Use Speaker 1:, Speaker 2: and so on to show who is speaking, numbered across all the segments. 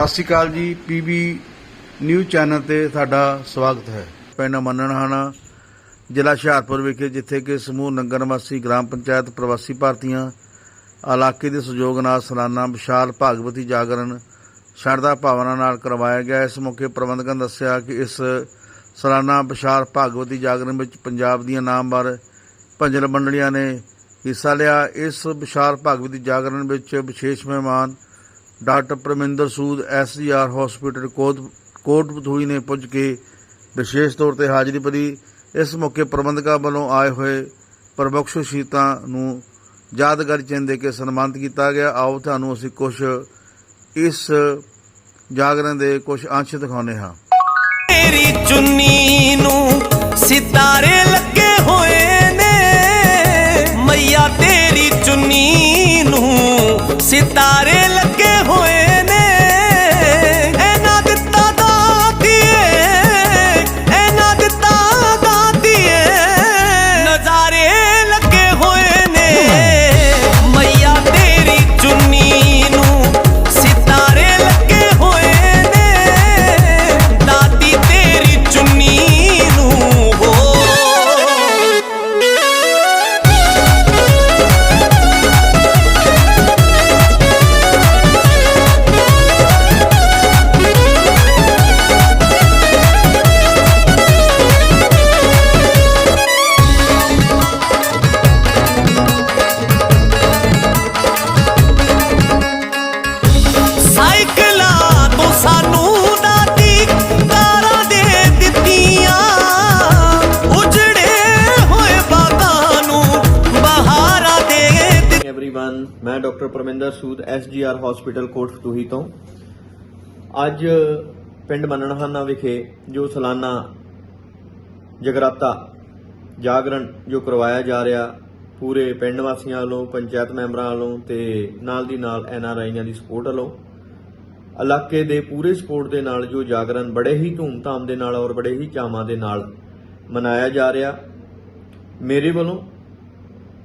Speaker 1: ਸਤਿ ਸ਼੍ਰੀ ਅਕਾਲ ਜੀ PB news channel ਤੇ ਤੁਹਾਡਾ ਸਵਾਗਤ ਹੈ। ਪਿੰਡ ਮੰਨਣਹਾਣਾ, ਜ਼ਿਲ੍ਹਾ ਹੁਸ਼ਿਆਰਪੁਰ ਵਿਖੇ, ਜਿੱਥੇ ਕਿ ਸਮੂਹ ਨਗਰ ਨਿਵਾਸੀ ਗ੍ਰਾਮ ਪੰਚਾਇਤ ਪ੍ਰਵਾਸੀ ਭਾਰਤੀਆਂ ਇਲਾਕੇ ਦੇ ਸਹਿਯੋਗ ਨਾਲ ਸਾਲਾਨਾ ਵਿਸ਼ਾਲ ਭਾਗਵਤੀ ਜਾਗਰਣ ਸ਼ਰਧਾ ਭਾਵਨਾ ਨਾਲ ਕਰਵਾਇਆ ਗਿਆ। ਇਸ ਮੌਕੇ ਪ੍ਰਬੰਧਕਾਂ ਨੇ ਦੱਸਿਆ ਕਿ ਇਸ ਸਾਲਾਨਾ ਵਿਸ਼ਾਲ ਭਾਗਵਤੀ ਜਾਗਰਣ ਵਿੱਚ ਪੰਜਾਬ ਦੀਆਂ ਨਾਮਵਰ ਭੰਜਨ ਮੰਡਲੀਆਂ ਨੇ ਹਿੱਸਾ ਲਿਆ। ਇਸ ਵਿਸ਼ਾਲ ਭਾਗਵਤੀ ਜਾਗਰਣ ਵਿੱਚ ਵਿਸ਼ੇਸ਼ ਮਹਿਮਾਨ doctor Parminder Sood SGR hospital ਕੋਟ ਕੋਟਪੁਥੂਈ ਨੇ ਪੁੱਜ ਕੇ ਵਿਸ਼ੇਸ਼ ਤੌਰ ਤੇ ਹਾਜ਼ਰੀ ਭਰੀ। ਇਸ ਮੌਕੇ ਪ੍ਰਬੰਧਕਾਂ ਵੱਲੋਂ ਆਏ ਹੋਏ ਪ੍ਰਮੁੱਖ ਸ਼ਖਸੀਅਤਾਂ ਨੂੰ ਯਾਦਗਾਰੀ ਚਿੰਨ੍ਹ ਦੇ ਕੇ ਸਨਮਾਨਿਤ ਕੀਤਾ ਗਿਆ। ਆਓ ਤੁਹਾਨੂੰ ਅਸੀਂ ਕੁਝ ਇਸ ਜਾਗਰਣ ਦੇ ਕੁਝ ਅੰਸ਼ ਦਿਖਾਉਂਦੇ ਹਾਂ।
Speaker 2: ਤੇਰੀ ਚੁੰਨੀ ਨੂੰ ਸਿਤਾਰੇ ਲੱਗੇ ਹੋਏ ਨੇ। ਮਈਆ ਤੇਰੀ ਚੁੰਨੀ ਨੂੰ ਸਿਤਾਰੇ
Speaker 3: ਮੈਂ doctor Parminder Sood SGR hospital Kotfatuhi ਤੋਂ। ਅੱਜ ਪਿੰਡ ਮੰਨਣਹਾਨਾ ਵਿਖੇ ਜੋ ਸਾਲਾਨਾ ਜਗਰਾਤਾ, ਜਾਗਰਣ ਜੋ ਕਰਵਾਇਆ ਜਾ ਰਿਹਾ, ਪੂਰੇ ਪਿੰਡ ਵਾਸੀਆਂ ਵੱਲੋਂ, ਪੰਚਾਇਤ ਮੈਂਬਰਾਂ ਵੱਲੋਂ ਤੇ ਨਾਲ ਦੀ ਨਾਲ ਐਨਆਰਆਈਆਂ ਦੀ ਸਪੋਰਟ ਵੱਲੋਂ, ਇਲਾਕੇ ਦੇ ਪੂਰੇ ਸਪੋਰਟ ਦੇ ਨਾਲ ਜੋ ਜਾਗਰਣ, ਬੜੇ ਹੀ ਧੂਮਧਾਮ ਦੇ ਨਾਲ ਔਰ ਬੜੇ ਹੀ ਚਾਵਾਂ ਦੇ ਨਾਲ ਮਨਾਇਆ ਜਾ ਰਿਹਾ। ਮੇਰੇ ਵੱਲੋਂ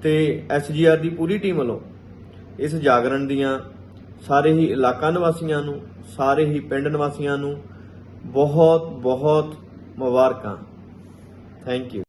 Speaker 3: ਤੇ ਐਸਜੀਆਰ ਦੀ ਪੂਰੀ ਟੀਮ ਵੱਲੋਂ ਇਸ ਜਾਗਰਣ ਦੀਆਂ ਸਾਰੇ ਹੀ ਇਲਾਕਾ ਨਿਵਾਸੀਆਂ ਨੂੰ, ਸਾਰੇ ਹੀ ਪਿੰਡ ਨਿਵਾਸੀਆਂ ਨੂੰ ਬਹੁਤ ਬਹੁਤ ਮੁਬਾਰਕਾਂ। Thank you